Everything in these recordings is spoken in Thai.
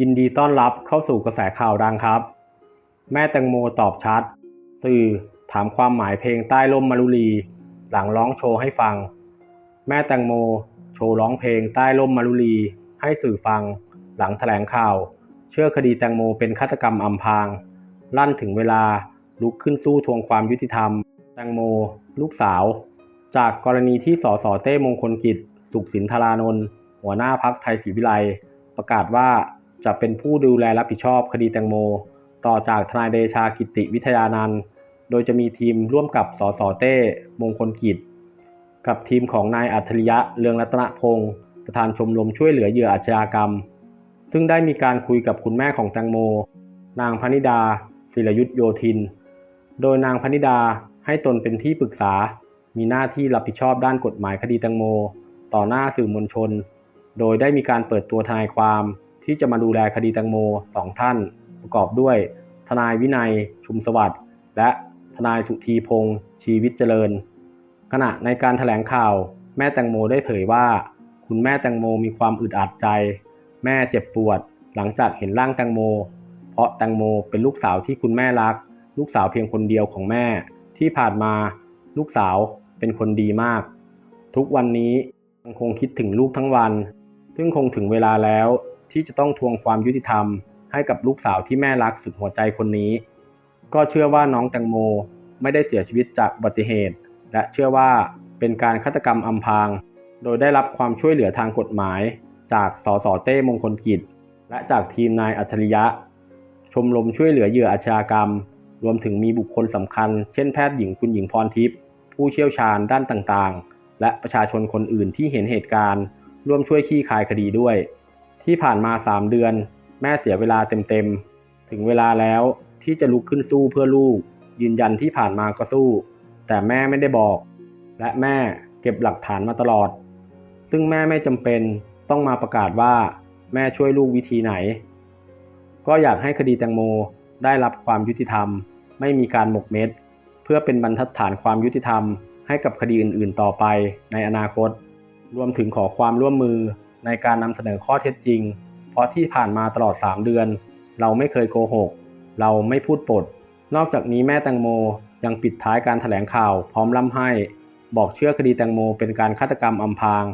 ยินดีต้อนรับเข้าสู่กระแสข่าวดังครับ แม่แตงโมตอบชัด สื่อถามความหมายเพลงใต้ร่มมะลุลี หลังร้องโชว์ให้ฟัง แม่แตงโม โชว์ร้องเพลงใต้ร่มมะลุลี ให้สื่อฟัง หลังแถลงข่าว เชื่อคดีแตงโมเป็นฆาตกรรมอำพราง ลั่นถึงเวลาลุกขึ้นสู้ทวงความยุติธรรม แตงโม ลูกสาว จากกรณีที่สสเต้มงคลกิจ สุขสินธารานนท์หัวหน้าพักไทยศรีวิไลประกาศว่า จะเป็นผู้ดูแลรับผิดชอบคดีแตงโม ต่อจากทนายเดชากิติวิทยานันท์โดยจะมีทีมร่วมกับสสเต้ มงคลกิจ กับทีมของนายอัจฉริยะเรืองรัตนพงศ์ประธานชมรมช่วยเหลือเหยื่ออาชญากรรม ซึ่งได้มีการคุยกับคุณแม่ของแตงโม นางพนิดาศิรยุทธโยธิน โดยนางพนิดาให้ตนเป็นที่ปรึกษา มีหน้าที่รับผิดชอบด้านกฎหมายคดีแตงโม ต่อหน้าสื่อมวลชน โดยได้มีการเปิดตัวทนายความ ที่จะมาดูแลคดีแตงโมสองท่าน ประกอบด้วย ทนายวินัยชุมสวัสดิ์และทนายสุธีพงษ์ชีวิตเจริญ ขณะในการถแถลงข่าว แม่แตงโมได้เผยว่า คุณแม่แตงโมมีความอึดอัดใจ แม่เจ็บปวด หลังจากเห็นร่างแตงโม เพราะแตงโมเป็นลูกสาวที่คุณแม่รัก ลูกสาวเพียงคนเดียวของแม่ ที่ผ่านมา ลูกสาวเป็นคนดีมาก ทุกวันนี้ยังคงคิดถึงลูกทั้งวัน ซึ่งคงถึงเวลาแล้ว ที่จะต้องทวงความยุติธรรม ให้กับลูกสาวที่แม่รักสุดหัวใจคนนี้ ก็เชื่อว่าน้องแตงโมไม่ได้เสียชีวิตจากอุบัติเหตุ และเชื่อว่าเป็นการฆาตกรรมอำพราง โดยได้รับความช่วยเหลือทางกฎหมาย จากสสเต้มงคลกิจ และจากทีมนายอัจฉริยะ ชมรมช่วยเหลือเหยื่ออาชญากรรม รวมถึงมีบุคคลสำคัญ เช่นแพทย์หญิงคุณหญิงพรทิพย์ผู้เชี่ยวชาญด้านต่างๆ และประชาชนคนอื่นที่เห็นเหตุการณ์ ร่วมช่วยคลี่คายคดีด้วย ที่ผ่านมา3เดือน แม่เสียเวลาเต็มๆ ถึงเวลาแล้วที่จะลุกขึ้นสู้เพื่อลูก ยืนยันที่ผ่านมาก็สู้ แต่แม่ไม่ได้บอก และแม่เก็บหลักฐานมาตลอด ซึ่งแม่ไม่จำเป็นต้องมาประกาศว่า แม่ช่วยลูกวิธีไหน ก็อยากให้คดีแตงโมได้รับความยุติธรรม ไม่มีการหมกเม็ด เพื่อเป็นบรรทัดฐานความยุติธรรมให้กับคดีอื่นๆ ต่อไปในอนาคต รวมถึงขอความร่วมมือ ในการนำเสนอข้อเท็จจริง เพราะที่ผ่านมาตลอด 3 เดือน เราไม่เคยโกหก เราไม่พูดปด นอกจากนี้แม่แตงโมยังปิดท้ายการถแถลงข่าวพร้อมล่ำให้ บอกเชื่อคดีแตงโมเป็นการฆาตกรรมอำพราง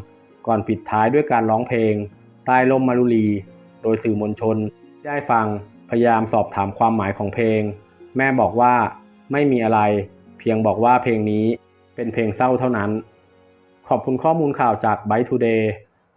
ก่อนปิดท้ายด้วยการร้องเพลง ใต้ร่มมารุลี โดยสื่อมวลชนได้ฟังพยายามสอบถามความหมายของเพลง แม่บอกว่าไม่มีอะไร เพียงบอกว่าเพลงนี้เป็นเพลงเศร้าเท่านั้น ขอบคุณข้อมูลข่าวจาก Byte Today